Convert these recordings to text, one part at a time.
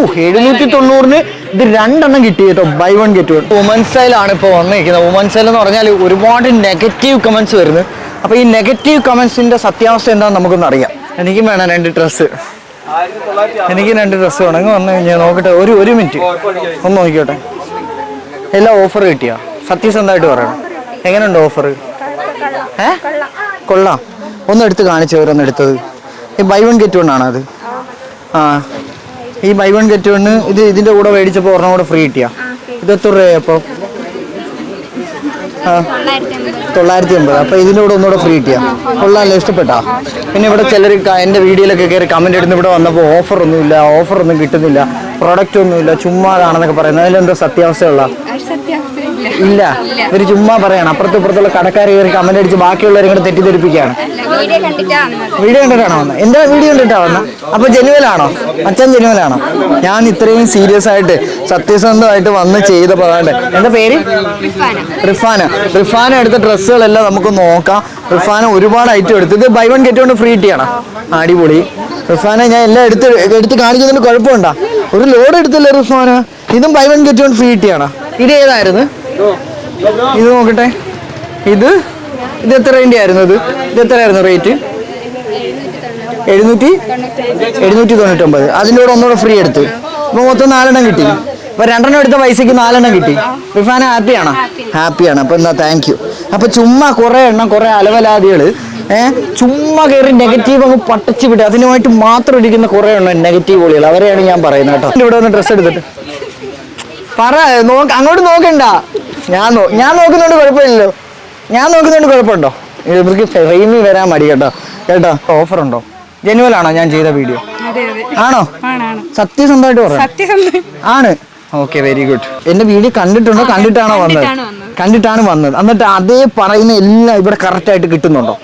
എഴുന്നൂറ്റി തൊണ്ണൂറിന് ഇത് രണ്ടെണ്ണം കിട്ടി കേട്ടോ. Buy one get one women's സ്റ്റൈലാണ് ഇപ്പോൾ വന്നിരിക്കുന്നത്. വുമൻസ് സ്റ്റൈൽ എന്ന് പറഞ്ഞാൽ ഒരുപാട് നെഗറ്റീവ് കമൻസ് വരുന്നു. അപ്പോൾ ഈ നെഗറ്റീവ് കമൻസിന്റെ സത്യാവസ്ഥ എന്താണെന്ന് നമുക്കൊന്ന് അറിയാം. എനിക്കും വേണം രണ്ട് ഡ്രസ്സ് എനിക്ക് രണ്ട് ഡ്രസ്സ് വേണം. അങ്ങ് വന്നു കഴിഞ്ഞാൽ നോക്കട്ടെ. ഒരു ഒരു മിനിറ്റ് ഒന്ന് നോക്കിക്കോട്ടെ. എല്ലാം ഓഫർ കിട്ടിയാ? സത്യസന്ധമായിട്ട് പറയണം. എങ്ങനെയുണ്ട് ഓഫർ ഏ? കൊള്ളാം. ഒന്ന് എടുത്ത് കാണിച്ചു ഓരോന്ന് എടുത്തത് ഈ ബൈ വൺ ഗെറ്റ് വൺ ആണോ അത്? ആ. ഈ ബൈ വൺ ഗെറ്റ് വണ് ഇത് ഇതിന്റെ കൂടെ മേടിച്ചപ്പോൾ ഒരെണ്ണം കൂടെ ഫ്രീ കിട്ടിയാ. ഇത് എത്ര രൂപയാ അപ്പോൾ തൊള്ളായിരത്തി അമ്പത് അപ്പൊ ഇതിന്റെ കൂടെ ഒന്നുകൂടെ ഫ്രീ കിട്ടിയാ. കൊള്ളാമല്ലോ ഇഷ്ടപ്പെട്ടാ? പിന്നെ ഇവിടെ ചിലർ എന്റെ വീഡിയോയിലൊക്കെ കയറി കമന്റ് ഇടുന്ന. ഇവിടെ വന്നപ്പോൾ ഓഫർ ഒന്നും ഇല്ല ഓഫർ ഒന്നും കിട്ടുന്നില്ല പ്രൊഡക്റ്റ് ഒന്നുമില്ല ചുമ്മാതാണെന്നൊക്കെ പറയുന്നത് അതിലെന്തോ സത്യാവസ്ഥയുള്ള? ഇല്ല. ഇവർ ചുമ്മാ പറയാണ്. അപ്പുറത്തും ഇപ്പുറത്തുള്ള കടക്കാർ കയറി കമന്റ് അടിച്ച് ബാക്കിയുള്ളവരെ തെറ്റിദ്ധരിപ്പിക്കുകയാണ്. വീഡിയോ കണ്ടിട്ടാണ് വന്നത്. വീഡിയോ കണ്ടിട്ടാണോ വന്നത്. എന്താ വീഡിയോ കണ്ടിട്ടാ വന്ന അപ്പൊ ജനുവലാണോ അച്ഛൻ ജനുവലാണോ ഞാൻ ഇത്രയും സീരിയസ് ആയിട്ട് സത്യസന്ധമായിട്ട് വന്ന് ചെയ്ത പതാണ്ട് എന്താ പേര്? റിഫാന. റിഫാന. റിഫാന എടുത്ത ഡ്രസ്സുകളെല്ലാം നമുക്ക് നോക്കാം. റിഫാന ഒരുപാട് ഐറ്റം എടുത്ത്. ഇത് buy one get one free ഇട്ടിയാണ് അടിപൊളി. റിഫാന ഞാൻ എല്ലാം എടുത്ത് എടുത്ത് കാണിക്കുന്നതിന് കുഴപ്പമുണ്ടോ? ഒരു ലോഡ് എടുത്തില്ലേ റിഫാന? ഇതും buy one get one free ഇട്ടിയാണ് ഇത് ഏതായിരുന്നു? ഇത് നോക്കട്ടെ. ഇത് ഇത് എത്രേന്റെ ആയിരുന്നു ഇത്? ഇത് എത്രയായിരുന്നു റേറ്റ് എഴുന്നൂറ്റി എഴുന്നൂറ്റി തൊണ്ണൂറ്റൊമ്പത്. അതിന്റെ കൂടെ ഒന്നുകൂടെ ഫ്രീ എടുത്തു. അപ്പോൾ മൊത്തം നാലെണ്ണം കിട്ടി. അപ്പോൾ രണ്ടെണ്ണം എടുത്ത പൈസക്ക് നാലെണ്ണം കിട്ടി. റിഫാന ഹാപ്പിയാണോ ഹാപ്പിയാണ് അപ്പൊ എന്നാ താങ്ക് യു അപ്പോൾ ചുമ്മാ കുറേ എണ്ണം കുറേ അലവലാദികൾ ഏഹ് ചുമ്മാ കയറി നെഗറ്റീവ് അങ്ങ് പട്ടച്ച് വിടുക അതിനുമായിട്ട് മാത്രം ഇരിക്കുന്ന കുറേ എണ്ണം നെഗറ്റീവ് ഒളികൾ അവരെയാണ് ഞാൻ പറയുന്നത് കേട്ടോ. ഇവിടെ വന്ന് ഡ്രസ്സ് എടുത്തിട്ട്. പറ നോക്ക് അങ്ങോട്ട് നോക്കണ്ട. ഞാൻ ഞാൻ നോക്കുന്നുണ്ട് കുഴപ്പമില്ലല്ലോ. ഞാൻ നോക്കുന്നുണ്ട് കുഴപ്പമുണ്ടോ? ഇവർക്ക് ഫ്രെയിമിൽ വരാൻ മടി കേട്ടോ. കേട്ടോ? ഓഫർ ഉണ്ടോ ജനുവൽ ആണോ ഞാൻ ചെയ്ത വീഡിയോ ആണോ? സത്യസന്ധമായിട്ട് പറയാം. സത്യസന്ധം. ആണ്. ഓക്കെ വെരി ഗുഡ് എന്റെ വീഡിയോ കണ്ടിട്ടുണ്ടോ? കണ്ടിട്ടാണോ വന്നത്? കണ്ടിട്ടാണ് വന്നത്. എന്നിട്ട് അതേ പറയുന്ന എല്ലാം ഇവിടെ കറക്റ്റ് ആയിട്ട് കിട്ടുന്നുണ്ടോ?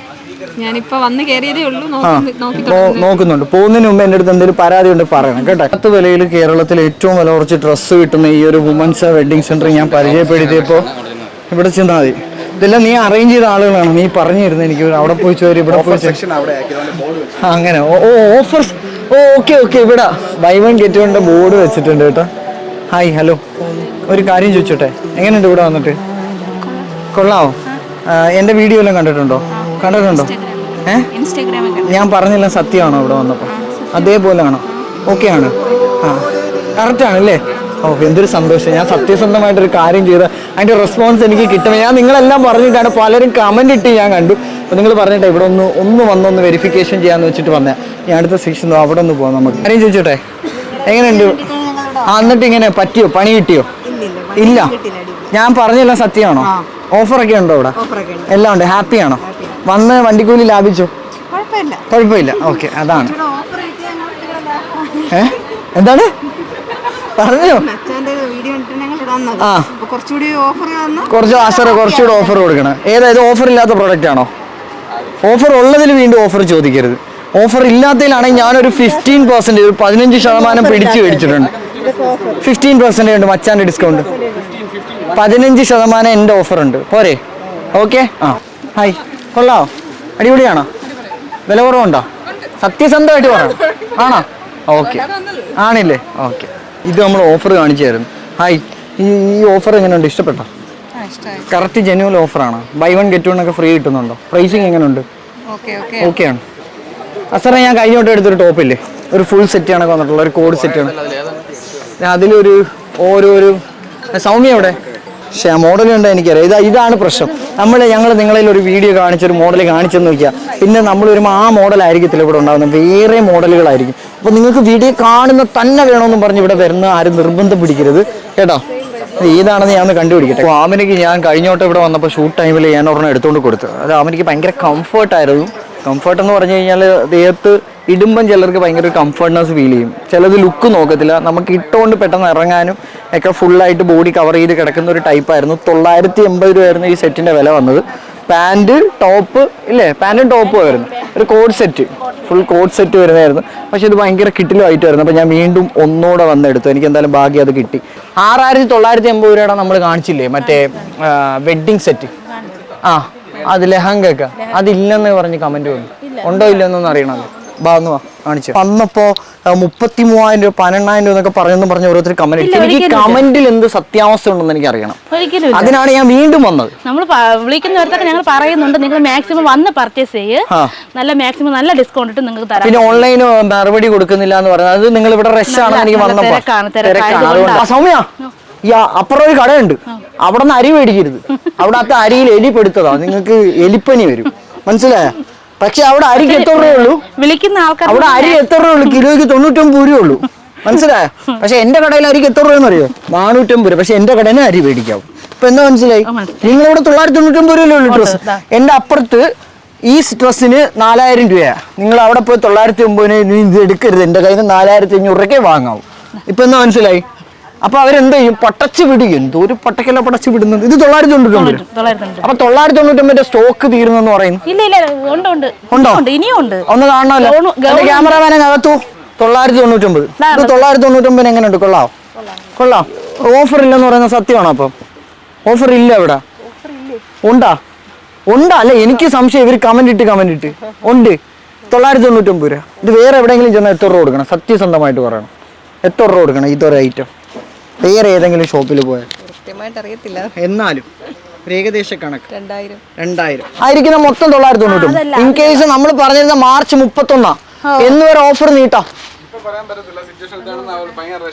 നോക്കുന്നുണ്ട്. പോകുന്നതിന് മുമ്പ് എന്റെ അടുത്ത് എന്തെങ്കിലും പരാതി ഉണ്ട് പറയണം കേട്ടോ. പത്ത് വിലയിൽ കേരളത്തിൽ ഏറ്റവും വില കുറച്ച് ഡ്രസ്സ് കിട്ടുന്ന ഈ ഒരു വുമൻസ് വെഡിങ് സെന്റർ ഞാൻ പരിചയപ്പെടുത്തിയപ്പോൾ ഇവിടെ ചെന്നാൽ മതി. ഇതെല്ലാം നീ അറേഞ്ച് ചെയ്ത ആളുകളാണ്. നീ പറഞ്ഞു തരുന്നത് എനിക്ക് അവിടെ പോയി ചോരി ഇവിടെ പോയി അങ്ങനെ. ഓ ഓഫേഴ്സ് ഓഫർ ഓ ഓക്കെ ഓക്കെ ഇവിടെ ബൈ വൺ ഗെറ്റ് വണ്ണിന്റെ ബോർഡ് വെച്ചിട്ടുണ്ട് കേട്ടോ. ഹായ് ഹലോ ഒരു കാര്യം ചോദിച്ചോട്ടെ? എങ്ങനെയുണ്ട് ഇവിടെ വന്നിട്ട്? കൊള്ളാവോ? എന്റെ എന്റെ വീഡിയോ എല്ലാം കണ്ടിട്ടുണ്ടോ? കണ്ടിട്ടുണ്ടോ? ഏ? ഞാൻ പറഞ്ഞില്ല സത്യമാണോ ഇവിടെ വന്നപ്പോൾ അതേപോലെ ആണോ? ഓക്കെ ആണ്. ആ കറക്റ്റ് ആണല്ലേ ഓ എന്തൊരു സന്തോഷം. ഞാൻ സത്യസന്ധമായിട്ടൊരു കാര്യം ചെയ്ത അതിന്റെ റെസ്പോൺസ് എനിക്ക് കിട്ടുമ്പോൾ ഞാൻ നിങ്ങളെല്ലാം പറഞ്ഞിട്ടാണ് പലരും കമന്റ് ഇട്ട് ഞാൻ കണ്ടു. അപ്പോൾ നിങ്ങൾ പറഞ്ഞിട്ട് ഇവിടെ ഒന്ന് ഒന്ന് വന്നൊന്ന് വെരിഫിക്കേഷൻ ചെയ്യാന്ന് വെച്ചിട്ട് വന്നേ. ഞാൻ അടുത്ത സെക്ഷൻ അവിടെ ഒന്ന് പോകാം നമുക്ക്. കാര്യം ചോദിച്ചോട്ടെ? എങ്ങനെയുണ്ട്? ആ എന്നിട്ട് ഇങ്ങനെ പറ്റിയോ? പണി കിട്ടിയോ? ഇല്ല. ഞാൻ പറഞ്ഞെല്ലാം സത്യമാണോ? ഓഫറൊക്കെ ഉണ്ടോ ഇവിടെ എല്ലാം ഉണ്ട്. ഹാപ്പിയാണോ വന്ന് വണ്ടിക്കൂലി ലാഭിച്ചോ? കുഴപ്പമില്ല. കുഴപ്പമില്ല. ഓക്കെ അതാണ്. ഏ? എന്താണ്? പറഞ്ഞോ? കുറച്ചു വീഡിയോ കണ്ടിട്ട് ഞങ്ങൾ ഇവിടെ വന്നത്. ആ. അപ്പൊ കുറച്ചുകൂടി ഓഫർ കൊടുക്കണം. ഏതായത് ഓഫർ ഇല്ലാത്ത പ്രോഡക്റ്റ് ആണോ? ഓഫർ ഉള്ളതിൽ വീണ്ടും ഓഫർ ചോദിക്കരുത്. ഓഫർ ഇല്ലാത്തതിലാണെങ്കിൽ ഞാനൊരു ഫിഫ്റ്റീൻ പെർസെന്റ് ഒരു പതിനഞ്ച് ശതമാനം പിടിച്ചു മേടിച്ചിട്ടുണ്ട്. ഫിഫ്റ്റീൻ പെർസെന്റ് ഉണ്ട് മച്ചാന്റെ ഡിസ്കൗണ്ട് പതിനഞ്ച് ശതമാനം എന്റെ ഓഫർ ഉണ്ട്. പോരെ? ഓക്കെ ആ. ഹായ് കൊള്ളാവോ അടിപൊളിയാണോ? വില കുറവുണ്ടോ സത്യസന്ധമായിട്ട് പറയണം ആണോ? ഓക്കെ ആണില്ലേ? ഓക്കെ ഇത് നമ്മൾ ഓഫർ കാണിച്ചു തരും. ഹായ് ഈ ഈ ഓഫർ എങ്ങനെയുണ്ട്? ഇഷ്ടപ്പെട്ടോ? കറക്റ്റ് ജെന്യൂൽ ഓഫറാണ് ബൈ വൺ ഗെറ്റ് വൺ ഒക്കെ ഫ്രീ കിട്ടുന്നുണ്ടോ? പ്രൈസിങ് എങ്ങനെയുണ്ട്? ഓക്കെ ആണ്. ആ അസറ ഞാൻ കഴിഞ്ഞ വട്ടം എടുത്തൊരു ടോപ്പില്ലേ ഒരു ഫുൾ സെറ്റ് ആണ് വന്നിട്ടുള്ള ഒരു കോഡ് സെറ്റ് ആണ്. അതിലൊരു ഓരോരു സൗമ്യ എവിടെ? പക്ഷേ ആ മോഡൽ ഉണ്ട് എനിക്കറിയാം. ഇതാ ഇതാണ് പ്രശ്നം. നമ്മൾ ഞങ്ങൾ നിങ്ങളിൽ ഒരു വീഡിയോ കാണിച്ചൊരു മോഡൽ കാണിച്ചെന്ന് നോക്കിയാൽ പിന്നെ നമ്മൾ വരുമ്പോൾ ആ മോഡലായിരിക്കത്തില്ല ഇവിടെ ഉണ്ടാകുന്നത് വേറെ മോഡലുകളായിരിക്കും അപ്പോൾ നിങ്ങൾക്ക് വീഡിയോ കാണുന്ന തന്നെ വേണമെന്ന് പറഞ്ഞ് ഇവിടെ വരുന്ന ആരും നിർബന്ധം പിടിക്കരുത്. കേട്ടോ? ഏതാണെന്ന് ഞാൻ ഒന്ന് കണ്ടുപിടിക്കട്ടെ. അപ്പോൾ ആമിനിക്ക് ഞാൻ കഴിഞ്ഞോട്ട് ഇവിടെ വന്നപ്പോൾ ഷൂട്ട് ടൈമിൽ ഞാൻ ഒരെണ്ണം എടുത്തുകൊണ്ട് കൊടുത്തു അത് ആമിനിക്ക് ഭയങ്കര കംഫർട്ടായിരുന്നു കംഫർട്ട് എന്ന് പറഞ്ഞു കഴിഞ്ഞാൽ ദേഹത്ത് ഇടുമ്പം ചിലർക്ക് ഭയങ്കര കംഫർട്ട്നെസ് ഫീൽ ചെയ്യും. ചിലത് ലുക്ക് നോക്കത്തില്ല. നമുക്ക് ഇട്ടുകൊണ്ട് പെട്ടെന്ന് ഇറങ്ങാനും ഒക്കെ ഫുള്ളായിട്ട് ബോഡി കവർ ചെയ്ത് കിടക്കുന്ന ഒരു ടൈപ്പായിരുന്നു തൊള്ളായിരത്തി എൺപത് രൂപയായിരുന്നു ഈ സെറ്റിന്റെ വില വന്നത്. പാന്റ് ടോപ്പ് ഇല്ലേ? പാന്റും ടോപ്പും ആയിരുന്നു. ഒരു code set full code set വരുന്നതായിരുന്നു. പക്ഷേ ഇത് ഭയങ്കര കിട്ടിലുമായിട്ടായിരുന്നു അപ്പോൾ ഞാൻ വീണ്ടും ഒന്നുകൂടെ വന്നെടുത്തു എനിക്ക് എന്തായാലും ഭാഗ്യം അത് കിട്ടി. ആറായിരത്തി തൊള്ളായിരത്തി എൺപത് രൂപയുടെ നമ്മൾ കാണിച്ചില്ലേ? മറ്റേ വെഡ്ഡിങ് സെറ്റ് ആ അത് ലഹങ്കൊക്കെ. അതില്ലെന്ന് പറഞ്ഞ് കമന്റ് വന്നു. ഉണ്ടോ ഇല്ലെന്നൊന്നും അറിയണമല്ലോ. ബാ ഒന്ന് വാ കാണിച്ചു. വന്നപ്പോ മുപ്പത്തി മൂവായിരം രൂപ പതിനെണ്ണായിരം രൂപ എന്നൊക്കെ പറഞ്ഞെന്ന് പറഞ്ഞ ഓരോരുത്തർ കമന്റ് എനിക്ക് കമന്റിൽ എന്ത് സത്യാവസ്ഥ ഉണ്ടെന്ന് എനിക്ക് അറിയണം ഒരിക്കലും അതിനാണ് ഞാൻ വീണ്ടും വന്നത്. നമ്മൾ വിളിക്കുന്നവരത്തൊക്കെ ഞങ്ങൾ പറയുന്നുണ്ട് നിങ്ങൾ മാക്സിമം വന്ന് പർച്ചേസ് ചെയ്യ്. നല്ല മാക്സിമം നല്ല ഡിസ്കൗണ്ട് ഇട്ട് നിങ്ങൾക്ക് തരാം. പിന്നെ ഓൺലൈൻ മറുപടി കൊടുക്കുന്നില്ല എന്ന് പറഞ്ഞത് അത് നിങ്ങൾ ഇവിടെ റഷ് ആണെന്ന് എനിക്ക് നല്ല വന്നപ്പോ. തിരക്കാണ്, തിരക്കായത് ആ, സൗമ്യ ഈ അപ്പുറം ഒരു കടയുണ്ട്. അവിടെ നിന്ന് അരി മേടിക്കരുത്. അവിടെ അത്ത അരിയിൽ എലിപ്പെടുത്തതാ. നിങ്ങൾക്ക് എലിപ്പനി വരും. മനസ്സിലായ? പക്ഷെ അവിടെ അരിക്ക് എത്ര രൂപയുള്ളൂ വിളിക്കുന്ന ആൾക്കാർ അവിടെ അരി എത്ര രൂപ ഉള്ളൂ? കിലോയ്ക്ക് തൊണ്ണൂറ്റൊമ്പത് രൂപയുള്ളൂ മനസ്സിലായ? പക്ഷെ എന്റെ കടയിൽ അരിക്ക് എത്ര രൂപയെന്ന് അറിയോ? നാനൂറ്റമ്പത് രൂപ. പക്ഷെ എന്റെ കടയിൽ അരി മേടിക്കാവും. ഇപ്പൊ എന്താ മനസ്സിലായി. നിങ്ങളിവിടെ തൊള്ളായിരത്തി തൊണ്ണൂറ്റൊമ്പത് രൂപയല്ലേ ഉള്ളൂ ഡ്രസ് എന്റെ അപ്പുറത്ത് ഈ ഡ്രസ്സിന് നാലായിരം രൂപയാ. നിങ്ങൾ അവിടെ പോയി തൊള്ളായിരത്തി ഒമ്പതിന് ഇത് എടുക്കരുത്. എന്റെ കയ്യിൽ നിന്ന് നാലായിരത്തി അഞ്ഞൂറ് രൂപയ്ക്ക് വാങ്ങാവും. ഇപ്പൊ എന്താ മനസ്സിലായി? അപ്പൊ അവരെന്ത് ചെയ്യും? പട്ടച്ച് വിടും എന്തോ ഒരു പട്ടക്കല്ല പടച്ച് വിടുന്നത്. ഇത് തൊള്ളായിരത്തി തൊണ്ണൂറ്റൊമ്പത്. അപ്പൊ തൊള്ളായിരത്തി തൊണ്ണൂറ്റൊമ്പതിന്റെ സ്റ്റോക്ക് തീരുന്നെന്ന് പറയുന്നു. ഇല്ല ഇല്ല ഉണ്ട് ഉണ്ട്. ഉണ്ടോ? ഇനിയും ഉണ്ട്. ഒന്ന് കാണണമല്ലോ. എന്റെ ക്യാമറമാനെ അകത്തു തൊള്ളായിരത്തി തൊണ്ണൂറ്റൊമ്പത് ഇത് തൊള്ളായിരത്തി തൊണ്ണൂറ്റൊമ്പതിന് എങ്ങനെയുണ്ട്? കൊള്ളാം. കൊള്ളാം. ഓഫർ ഇല്ലെന്ന് പറയുന്ന സത്യമാണോ അപ്പം? ഓഫർ ഇല്ല ഇവിടെ. ഉണ്ടാ? ഉണ്ടാ? അല്ല എനിക്ക് സംശയം. ഇവർ കമന്റ് ഇട്ട് കമന്റ് ഇട്ട്. ഉണ്ട്. തൊള്ളായിരത്തി തൊണ്ണൂറ്റൊമ്പത് രൂപ. ഇത് വേറെ എവിടെയെങ്കിലും ചെന്നാൽ എത്ര രൂപ കൊടുക്കണം? സത്യസന്ധമായിട്ട് പറയണം. എത്ര രൂപ കൊടുക്കണം ഇതൊരു ഐറ്റം വേറെ ഏതെങ്കിലും ഷോപ്പിൽ പോയാൽ കൃത്യമായിട്ട് അറിയത്തില്ല. എന്നാലും ഒരു ഏകദേശ കണക്ക്. രണ്ടായിരം. രണ്ടായിരം. ആയിരിക്കുന്ന മൊത്തം തൊള്ളായിരത്തി തൊണ്ണൂറ്റി ഇൻ കേസ് നമ്മൾ പറഞ്ഞിരുന്ന മാർച്ച് മുപ്പത്തൊന്നാ. എന്ന് വരെ ഓഫർ നീട്ടാം.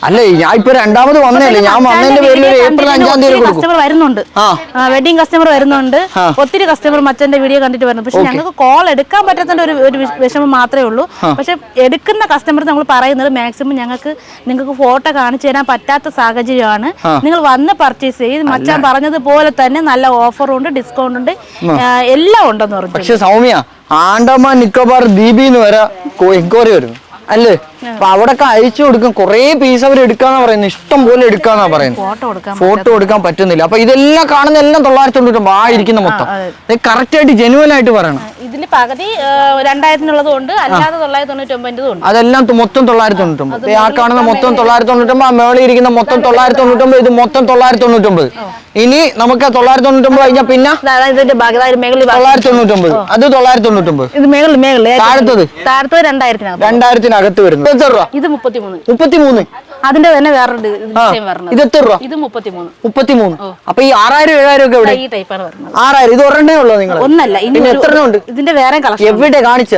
അല്ലേ ഞാൻ ഇപ്പൊ രണ്ടാമത് വന്നല്ലേ ഞാൻ വന്നതിന്റെ പേരിൽ ഏപ്രിൽ അഞ്ചാം തീയതി കസ്റ്റമർ വരുന്നുണ്ട്. ആ. വെഡിങ് കസ്റ്റമർ വരുന്നുണ്ട്. ഒത്തിരി കസ്റ്റമർ മച്ചന്റെ വീഡിയോ കണ്ടിട്ട് വരുന്നു. പക്ഷെ ഞങ്ങൾക്ക് കോൾ എടുക്കാൻ പറ്റാത്ത ഒരു ഒരു വിഷമം മാത്രമേ ഉള്ളൂ. പക്ഷെ എടുക്കുന്ന കസ്റ്റമർ നമ്മൾ പറയുന്നത് മാക്സിമം ഞങ്ങൾക്ക് നിങ്ങൾക്ക് ഫോട്ടോ കാണിച്ചു തരാൻ പറ്റാത്ത സാഹചര്യമാണ്. നിങ്ങൾ വന്ന് പർച്ചേസ് ചെയ്ത് മച്ചാൻ പറഞ്ഞതുപോലെ തന്നെ നല്ല ഓഫറും ഉണ്ട് ഡിസ്കൗണ്ട് ഉണ്ട്. എല്ലാം ഉണ്ടെന്ന് പറഞ്ഞു. പക്ഷെ സൗമ്യ ആണ്ടമാൻ നിക്കോബാർ ദ്വീപിന്ന് വരെ എൻക്വയറി വരുന്നു അല്ലേ? അപ്പൊ അവിടൊക്കെ അയച്ചു കൊടുക്കും. കുറേ പീസ് അവർ എടുക്കാന്നാ പറയുന്നത്. ഇഷ്ടം പോലെ എടുക്കാന്നാ പറയുന്നത്. ഫോട്ടോ എടുക്കാൻ പറ്റുന്നില്ല. അപ്പൊ ഇതെല്ലാം കാണുന്ന എല്ലാം തൊള്ളായിരത്തി തൊണ്ണൂറ്റൊമ്പത് ആ ഇരിക്കുന്ന മൊത്തം. കറക്റ്റ് ആയിട്ട് ജെനുവൻ ആയിട്ട് പറയണം. ഇതിൽ പകുതി രണ്ടായിരത്തിനുള്ളതുകൊണ്ട് രണ്ടായിരത്തിനുള്ളതും ഉണ്ട്. അല്ലാതെ തൊള്ളായിരത്തി തൊണ്ണൂറ്റി ഒമ്പതിന്റെതും അതെല്ലാം മൊത്തം തൊള്ളായിരത്തി തൊണ്ണൂറ്റൊമ്പത് ആ കാണുന്ന മൊത്തം തൊള്ളായിരത്തി തൊണ്ണൂറ്റൊമ്പത് ആ മേളിൽ ഇരിക്കുന്ന മൊത്തം തൊള്ളായിരത്തി തൊണ്ണൂറ്റൊമ്പത് ഇത് മൊത്തം തൊള്ളായിരത്തി തൊണ്ണൂറ്റൊമ്പത് ഇനി നമുക്ക് തൊള്ളായിരത്തി തൊണ്ണൂറ്റൊമ്പത് കഴിഞ്ഞാൽ പിന്നെ? തൊള്ളായിരത്തി തൊണ്ണൂറ്റൊമ്പത് അത് തൊള്ളായിരത്തി തൊണ്ണൂറ്റൊമ്പത് ഒമ്പത് താഴത്തത്? രണ്ടായിരത്തിനകത്ത് വരുന്നത്. എത്ര രൂപ? ഇത് മുപ്പത്തിമൂന്ന്. മുപ്പത്തിമൂന്ന്? അതിന്റെ തന്നെ വരണത് ഇത് എത്ര രൂപ? ഇത് മുപ്പത്തിമൂന്ന്. മുപ്പത്തിമൂന്ന്. അപ്പൊ ഈ ആറായിരം ഏഴായിരം ഒക്കെ എവിടെ? ഈ ടൈപ്പാണ് വരുന്നത്. ആറായിരം. ഇത് ഒരെണ്ണേ ഉള്ളൂ നിങ്ങൾ ഒന്നല്ല ഇനി പിന്നെ എത്ര ഉണ്ട്? ഇതിന്റെ വേറെ കളക്ഷൻ എവിടെ കാണിച്ച?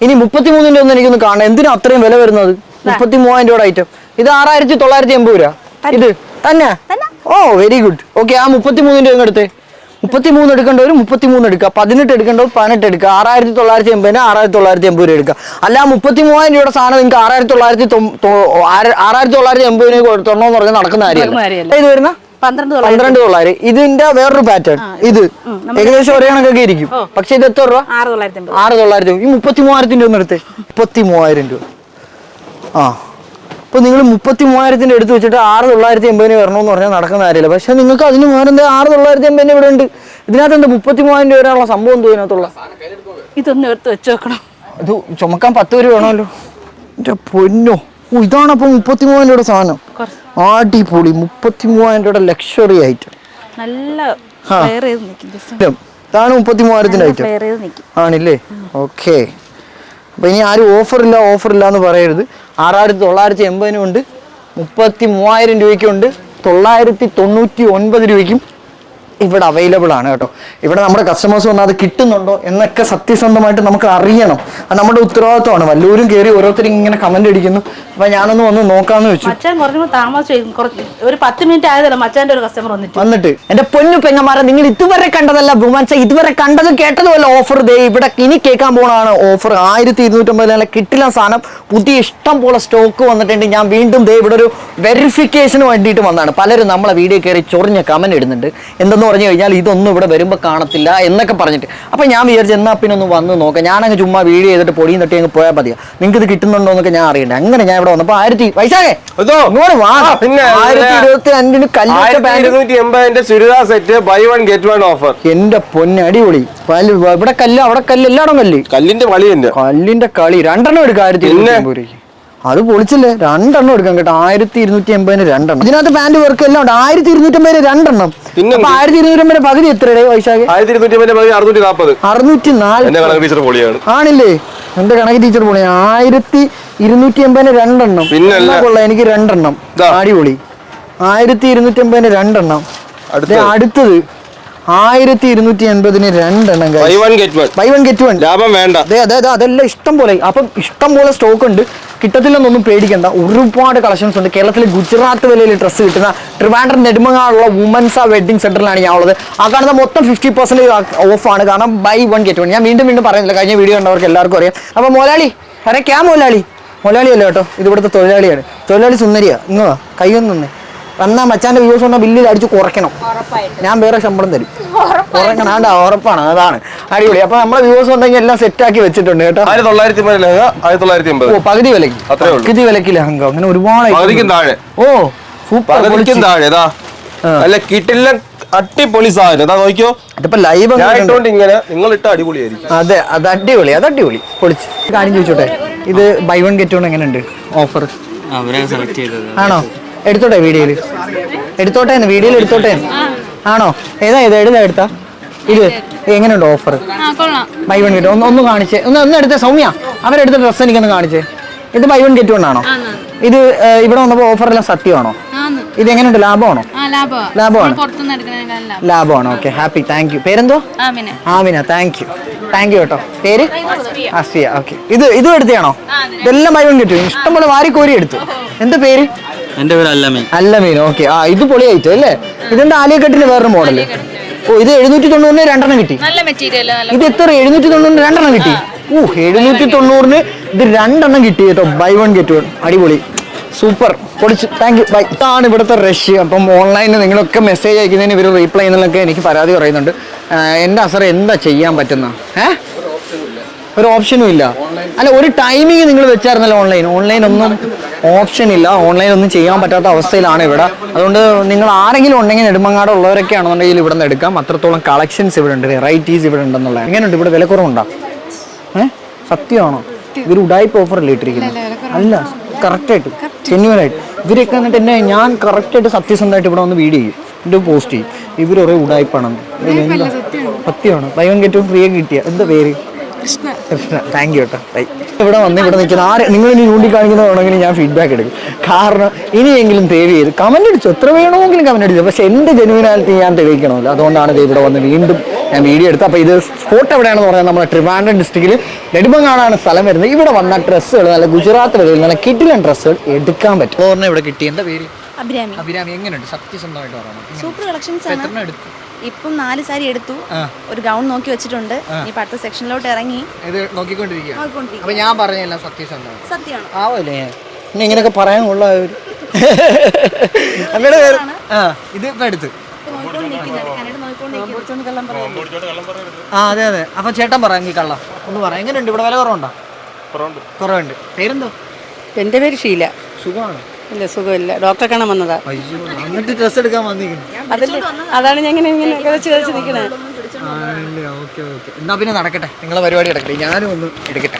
ഇനി മുപ്പത്തിമൂന്നിന്റെ ഒന്നും എനിക്കൊന്ന് കാണാം എന്തിനാ അത്രയും വില വരുന്നത്? മുപ്പത്തി മൂവായിരം രൂപയുടെ ഐറ്റം ഇത് ആറായിരത്തി തൊള്ളായിരത്തി എൺപത് രൂപ. ഇത്? തന്നെ. ഓ വെരി ഗുഡ് ഓക്കെ ആ മുപ്പത്തിമൂന്നിന്റെ ഒന്ന് എടുത്തേ. മുപ്പത്തിമൂന്ന് എടുക്കേണ്ടവർ മുപ്പത്തിമൂന്ന് എടുക്കുക. പതിനെട്ട് എടുക്കേണ്ടവർ പതിനെട്ട് എടുക്കുക. ആറായിരത്തി തൊള്ളായിരത്തി എൺപതിന് ആറായിരത്തി തൊള്ളായിരത്തി എൺപത് രൂപ എടുക്കുക. അല്ല മുപ്പത്തി മൂവായിരം രൂപയുടെ സാധനം നിങ്ങൾക്ക് ആറായിരത്തി തൊള്ളായിരത്തി ആറായിരത്തി തൊള്ളായിരത്തി എൺപതിന് തൊണ്ണൂന്ന് പറഞ്ഞാൽ നടക്കുന്ന കാര്യമല്ല. കാര്യമല്ല. ഇത് വരുന്ന? പന്ത്രണ്ട് തൊള്ളായിരം. ഇതിന്റെ വേറൊരു പാറ്റേൺ ഇത്. ഏകദേശം ഒരേ കണക്കൊക്കെ ഇരിക്കും. പക്ഷെ ഇത് എത്ര രൂപ? ആറ് തൊള്ളായിരത്തി ആറ് തൊള്ളായിരത്തി ഈ മുപ്പത്തി മൂവായിരത്തിന്റെ ഒന്ന് എടുത്തേ. മുപ്പത്തി മൂവായിരം രൂപ. ആ. അപ്പൊ നിങ്ങൾ മുപ്പത്തി മൂവായിരത്തിന്റെ എടുത്ത് വെച്ചിട്ട് ആറ് തൊള്ളായിരത്തി എൺപതിന് വരണമെന്ന് പറഞ്ഞാൽ നടക്കുന്ന കാര്യമില്ല. പക്ഷേ നിങ്ങൾക്ക് അതിന് മുന്നേ എന്താ ആറ് തൊള്ളായിരത്തി എൺപതിന് ഇവിടെ ഉണ്ട്. ഇതിനകത്ത് എന്താ മുപ്പത്തി മൂവായിരം രൂപ വരാനുള്ള സംഭവം എന്തോ ഇതിനകത്തുള്ള? ഇതൊന്നും എടുത്ത് വെച്ച് വെക്കണം ഇത് ചുമക്കാൻ പത്ത് പേര് വേണമല്ലോ. എന്റെ പൊന്നോ. ഓ ഇതാണ് അപ്പോൾ മുപ്പത്തി മൂവായിരം രൂപയുടെ സാധനം. അടിപൊളി. മുപ്പത്തി മൂവായിരം രൂപയുടെ ലക്ഷറി ഐറ്റം. നല്ല ഇതാണ് മുപ്പത്തി മൂവായിരത്തിന്റെ ഐറ്റം. ആണല്ലേ? ഓക്കെ. അപ്പോൾ ഇനി ആരും ഓഫർ ഇല്ല ഓഫർ ഇല്ല എന്ന് പറയരുത്. ആറായിരത്തി തൊള്ളായിരത്തി എൺപതിനും ഉണ്ട്. മുപ്പത്തി മൂവായിരം രൂപയ്ക്കും ഉണ്ട്. തൊള്ളായിരത്തി തൊണ്ണൂറ്റി ഒൻപത് രൂപയ്ക്കും ഇവിടെ അവൈലബിൾ ആണ് കേട്ടോ. ഇവിടെ നമ്മുടെ കസ്റ്റമേഴ്സ് വന്നാൽ അത് കിട്ടുന്നുണ്ടോ എന്നൊക്കെ സത്യസന്ധമായിട്ട് നമുക്ക് അറിയണം. അത് നമ്മുടെ ഉത്തരവാദിത്വമാണ്. വല്ലൂരും കയറി ഓരോരുത്തരും ഇങ്ങനെ കമന്റ് അടിക്കുന്നു. അപ്പൊ ഞാനൊന്ന് വന്ന് നോക്കാന്ന് വെച്ചു. മച്ചാൻ കുറഞ്ഞു താമസിച്ചു. കുറച്ച് ഒരു പത്ത് മിനിറ്റ് ആയതല്ല മച്ചാന്റെ ഒരു കസ്റ്റമർ വന്നിട്ട്. വന്നിട്ട്. എന്റെ പൊന്നു പെങ്ങന്മാരെ നിങ്ങൾ ഇതുവരെ കണ്ടതല്ല വുമൻസ് ഇതുവരെ കണ്ടതും കേട്ടതുമല്ല ഓഫർ ദേ ഇവിടെ ഇനി കേൾക്കാൻ പോണാണ് ഓഫർ ആയിരത്തി ഇരുന്നൂറ്റമ്പതിലെ കിട്ടില്ല സാധനം. പുതിയ ഇഷ്ടം പോലെ സ്റ്റോക്ക് വന്നിട്ടുണ്ട്. ഞാൻ വീണ്ടും ദേ ഇവിടെ ഒരു വെരിഫിക്കേഷന് വേണ്ടിയിട്ട് വന്നതാണ്. പലരും നമ്മളെ വീഡിയോ കയറി ചൊറിഞ്ഞ കമന്റ് ഇടുന്നുണ്ട്. എന്തെന്ന് പറഞ്ഞു കഴിഞ്ഞാൽ ഇതൊന്നും ഇവിടെ വരുമ്പോൾ കാണത്തില്ല എന്നൊക്കെ പറഞ്ഞിട്ട്. അപ്പോൾ ഞാൻ വിചാരിച്ചു എന്നാൽ പിന്നെ ഒന്ന് വന്ന് നോക്കാം. ഞാനങ്ങ് ചുമ്മാ വീഡിയോ ചെയ്തിട്ട് പൊടിയും തട്ടി അങ്ങ് പോയാൽ മതിയാ? നിങ്ങൾക്ക് ഇത് കിട്ടുന്നുണ്ടോ എന്നൊക്കെ ഞാൻ അറിയണ്ടേ. അങ്ങനെ ഞാൻ ഇവിടെ വന്നപ്പോൾ ആയിരത്തി പൈസേ അതോ? ഇങ്ങോട്ട് വാ. പിന്നെ, ആയിരത്തി പിന്നെ. ഇരുപത്തി അഞ്ചിന് കല്ലുവച്ച ആയിരത്തി പാന്റ് ഇരുന്നൂറ്റി churidar set buy one get one offer എന്റെ പൊന്നടിപൊളി ഇവിടെ കല്ല് അവിടെ കല്ല് എല്ലായിടം കല്ല്. കല്ലിന്റെ കളി കല്ലിന്റെ കളി. രണ്ടെണ്ണം എടുക്കാം ആയിരത്തി അത് പൊളിച്ചില്ലേ? രണ്ടെണ്ണം എടുക്കാം കേട്ടോ. ആയിരത്തി ഇരുന്നൂറ്റി എൺപതിന് രണ്ടെണ്ണം. ഇതിനകത്ത് പാന്റ് വർക്ക് എല്ലാം ഉണ്ട്. ആയിരത്തി ഇരുന്നൂറ്റി അമ്പതിന് രണ്ടെണ്ണം. പിന്നെ ആയിരത്തി ഇരുന്നൂറ്റി അമ്പതിന് പകുതി എത്രയുടെ വൈശാഖ്? ആയിരത്തി ഇരുന്നൂറ്റി എൺപതിന്റെ പകുതി അറുന്നൂറ്റി നാൽപ്പത് അറുന്നൂറ്റി നാല് ആണില്ലേ? എന്റെ കണക്ക് ടീച്ചർ പൊളി ആയിരത്തി ഇരുന്നൂറ്റി എൺപതിന് രണ്ടെണ്ണം പിന്നെ കൊള്ളാം എനിക്ക് രണ്ടെണ്ണം. അടിപൊളി. ആയിരത്തി ഇരുന്നൂറ്റി എൺപതിന് രണ്ടെണ്ണം അടുത്തത്. ആയിരത്തി ഇരുന്നൂറ്റി എൺപതിന് രണ്ടെണ്ണം ബൈ വൺ ഗെറ്റ് വൺ ലാഭം വേണ്ട. അതെ അതെ അതെ അതെല്ലാം ഇഷ്ടം പോലെ. അപ്പം ഇഷ്ടം പോലെ സ്റ്റോക്ക് ഉണ്ട്. കിട്ടത്തില്ലെന്നൊന്നും പേടിക്കണ്ട. ഒരുപാട് കളക്ഷൻസ് ഉണ്ട്. കേരളത്തിലെ ഗുജറാത്ത് വിലയിൽ ഡ്രസ്സ് കിട്ടുന്ന ട്രിവാൻഡ്രം നെടുമങ്ങാടുള്ള വുമൻസ് ആ വെഡിങ് സെന്ററിലാണ് ഞാൻ ഉള്ളത് ആ കാണുന്ന മൊത്തം ഫിഫ്റ്റി പെർസെന്റേജ് ഓഫാണ് കാരണം ബൈ വൺ ഗെറ്റ് വൺ ഞാൻ വീണ്ടും വീണ്ടും പറയുന്നില്ല. കഴിഞ്ഞ വീഡിയോ കണ്ടവർക്ക് എല്ലാവർക്കും അറിയാം. അപ്പോൾ മോലാളി അരെ ക്യാ മോലാളി? മോലാളി അല്ല കേട്ടോ? ഇത് ഇവിടുത്തെ തൊഴിലാളിയാണ്. തൊഴിലാളി സുന്ദരിയാ. ഇങ്ങോ കൈ നിന്നേ. വന്നാൽ മച്ചാന്റെ വ്യൂസ് വന്നാൽ ബില്ലിൽ അടിച്ച് കുറയ്ക്കണം. ഞാൻ വേറെ ശമ്പളം തരും. അതാ ഉറപ്പാണ്. അതാണ്. അടിപൊളി. അപ്പൊ നമ്മളെ വ്യൂസ് ഉണ്ടെങ്കിൽ എല്ലാം സെറ്റ് ആക്കി വെച്ചിട്ടുണ്ട് കേട്ടോ. ആയിരത്തി തൊള്ളായിരത്തി അമ്പത് ലഹങ്ക ആയിരത്തി തൊള്ളായിരത്തി അമ്പത്. ഓ പകുതി വിലക്ക് അത്രേ ഉള്ളൂ. പകുതി വിലക്ക് ലഹങ്ക. അങ്ങനെ ഒരുപാട് താഴെ. ഓ സൂപ്പർ പകുതിക്കും താഴെ. ഇതാ. അല്ല കിട്ടില്ല അടിപൊളി സാധനം. നോക്കിയോ? അതിപ്പോ ലൈവ് ഇങ്ങനെ നിങ്ങൾ ഇട്ട അടിപൊളിയായിരിക്കും. അതെ അത് അടിപൊളി അത് അടിപൊളി. പൊളിച്ച്. കാര്യം ചോദിച്ചോട്ടെ? ഇത് ബൈ വൺ ഗെറ്റ് വൺ എങ്ങനെയുണ്ട്? ഓഫർ അവരെ സെലക്ട് ചെയ്തത്. ആണോ? എടുത്തോട്ടെ വീഡിയോയിൽ എടുത്തോട്ടെ വീഡിയോയിൽ എടുത്തോട്ടെ ആണോ? ഏതാ ഇത്? എടുത്താ എടുത്താ? ഇത് എങ്ങനെയുണ്ട് ഓഫർ ബൈ വൺ ഗെറ്റ് ഒന്ന് ഒന്ന് കാണിച്ചേ. ഒന്ന് ഒന്ന് എടുത്ത സൗമ്യ. അവരെടുത്ത ഡ്രസ്സ് എനിക്കൊന്ന് കാണിച്ചേ. ഇത് ബൈ വൺ ഗെറ്റ് വണ്ണാണോ ആണോ? ഇത് ഇവിടെ ഇവിടെ ഓഫർ ഓഫറെല്ലാം സത്യമാണോ? ഇത് എങ്ങനെയുണ്ട്? ലാഭമാണോ? ലാഭമാണ്? ലാഭമാണ്. Okay happy thank you പേരെന്തോ? Amina. Thank you thank you കേട്ടോ. പേര്? അസ്ഫിയ ഓക്കെ ഇത് ഇതും എടുത്തയാണോ? ഇതെല്ലാം ബൈ വൺ ഗെറ്റ് ഇഷ്ടംപോലെ വാരി കോരി എടുത്തു എന്താ പേര്? എന്റെ പേര് അല്ലമീൻ. അല്ലമീൻ ഓക്കെ ആ ഇത് പൊളിയായിട്ട് അല്ലേ? ഇതെന്താ ആലിയക്കെട്ടിന് വേറൊരു മോഡൽ ഓ ഇത് എഴുന്നൂറ്റി തൊണ്ണൂറിന് രണ്ടെണ്ണം കിട്ടി. നല്ല മെറ്റീരിയൽ ഇത് എത്ര? എഴുന്നൂറ്റി തൊണ്ണൂറിന് രണ്ടെണ്ണം കിട്ടി. ഓ എഴുന്നൂറ്റി തൊണ്ണൂറിന് ഇത് രണ്ടെണ്ണം കിട്ടി കേട്ടോ. ബൈ വൺ ഗെറ്റ് വൺ അടിപൊളി. സൂപ്പർ പൊളിച്ച്. താങ്ക് യു ബൈ ഇതാണ് ഇവിടുത്തെ റഷ് അപ്പം ഓൺലൈനിൽ നിങ്ങളൊക്കെ മെസ്സേജ് അയക്കുന്നതിന് ഇവർ റീപ്ലൈ ചെയ്യുന്നതിലൊക്കെ എനിക്ക് പരാതി പറയുന്നുണ്ട്. എന്റെ അസറ എന്താ ചെയ്യാൻ പറ്റുന്ന? ഏഹ് ഒരു ഓപ്ഷനും ഇല്ല. അല്ല ഒരു ടൈമിങ് നിങ്ങൾ വെച്ചായിരുന്നല്ലോ ഓൺലൈൻ ഓൺലൈൻ ഒന്നും ഓപ്ഷൻ ഇല്ല. ഓൺലൈൻ ഒന്നും ചെയ്യാൻ പറ്റാത്ത അവസ്ഥയിലാണ് ഇവിടെ. അതുകൊണ്ട് നിങ്ങൾ ആരെങ്കിലും ഉണ്ടെങ്കിൽ നെടുമങ്ങാട് ഉള്ളവരൊക്കെ ആണെന്നുണ്ടെങ്കിൽ ഇവിടെ നിന്ന് എടുക്കാം. അത്രത്തോളം കളക്ഷൻസ് ഇവിടെ ഉണ്ട് വെറൈറ്റീസ് ഇവിടെ ഉണ്ടെന്നുള്ള എങ്ങനെയുണ്ട് ഇവിടെ വില കുറവുണ്ടോ? ഏഹ് സത്യമാണോ? ഇവർ ഉടായ്പ ഓഫർ അല്ലേ ഇട്ടിരിക്കുന്നത്? അല്ല കറക്റ്റായിട്ട് ജെന്യൂൻ ആയിട്ട് ഇവരൊക്കെ എന്നിട്ട് എന്നെ ഞാൻ കറക്റ്റായിട്ട് സത്യസന്ധമായിട്ട് ഇവിടെ വന്ന് വീഡിയോ ചെയ്യും. എന്നിട്ട് പോസ്റ്റ് ചെയ്യും. ഇവരൊരേ ഉടായ്പാണെന്ന് സത്യമാണ്. ബൈ വൺ ഗെറ്റും ഫ്രീ കിട്ടിയ. എന്താ പേര്? കൃഷ്ണ. താങ്ക് യു കേട്ടോ ബൈ ഇവിടെ വന്ന് ഇവിടെ നിൽക്കുന്ന ആര് നിങ്ങൾ ഇനി ചൂണ്ടിക്കാണിക്കുന്നതാണെങ്കിൽ ഞാൻ ഫീഡ്ബാക്ക് എടുക്കും. കാരണം ഇനിയെങ്കിലും ദയവ് ചെയ്ത് കമന്റ് അടിച്ചു. എത്ര വേണമെങ്കിലും കമന്റ് അടിച്ചു. പക്ഷേ എന്റെ ജെനുവിനാലിറ്റി ഞാൻ തെളിയിക്കണമല്ലോ. അതുകൊണ്ടാണ് ഇത് ഇവിടെ വന്ന് വീണ്ടും ഞാൻ വീഡിയോ എടുത്തത്. അപ്പോൾ ഇത് സ്പോട്ട് എവിടെയാണെന്ന് പറഞ്ഞാൽ നമ്മുടെ ട്രിവാൻഡ്രം ഡിസ്ട്രിക്റ്റിൽ നെടുമ്പങ്ങാടാണ് സ്ഥലം വരുന്നത്. ഇവിടെ വന്ന ഡ്രസ്സുകൾ നല്ല ഗുജറാത്ത് വരെയുള്ള നല്ല കിട്ടിലൻ ഡ്രസ്സുകൾ എടുക്കാൻ പറ്റും. ഇവിടെ കിട്ടിയ എന്താ പേര്? അഭിരാമി. അഭിരാമി. എങ്ങനെയുണ്ട്? സത്യസന്ധമായിട്ട് പറയണം. സൂപ്പർ കളക്ഷൻസ് ആണ്. എത്ര എടുത്തു ഇപ്പം നാല് സാരി എടുത്തു. ഒരു ഗൗൺ നോക്കി വെച്ചിട്ടുണ്ട്. ഇനി അടുത്ത സെക്ഷനിലോട്ട് ഇറങ്ങി. ഇത് നോക്കിക്കൊണ്ടിരിക്കുക. അപ്പൊ ഞാൻ പറഞ്ഞല്ല സത്യസന്ധം സത്യമാണ്. ആവല്ലേ? പിന്നെ ഇങ്ങനെയൊക്കെ പറയാൻ കൊള്ള. അമ്മയുടെ പേര് ആ ഇത് ഇപ്പൊ എടുത്ത്. ആ അതെ അതെ. അപ്പൊ ചേട്ടൻ പറ എങ്കിൽ കള്ള. ഒന്ന് പറ. എങ്ങനെയുണ്ട്? ഇവിടെ വില കുറവുണ്ടോ? കുറവുണ്ട്. പേരെന്തോ? എന്റെ പേര് ഷീല. സുഖമാണ്? ഇല്ല സുഖമില്ല. ഡോക്ടറെ കാണാൻ വന്നതാ? എന്നിട്ട് ഡ്രസ് എടുക്കാൻ വന്നിരിക്കുന്നു. അതിൽ അതാണ് ഞാൻ ഇങ്ങനെ ഇങ്ങനെ വെച്ച് വെച്ച് നിൽക്കണേ എന്നാ പിന്നെ നടക്കട്ടെ. നിങ്ങളെ പരിപാടി നടക്കട്ടെ. ഞാനും ഒന്ന് എടുക്കട്ടെ.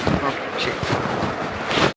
ശരി.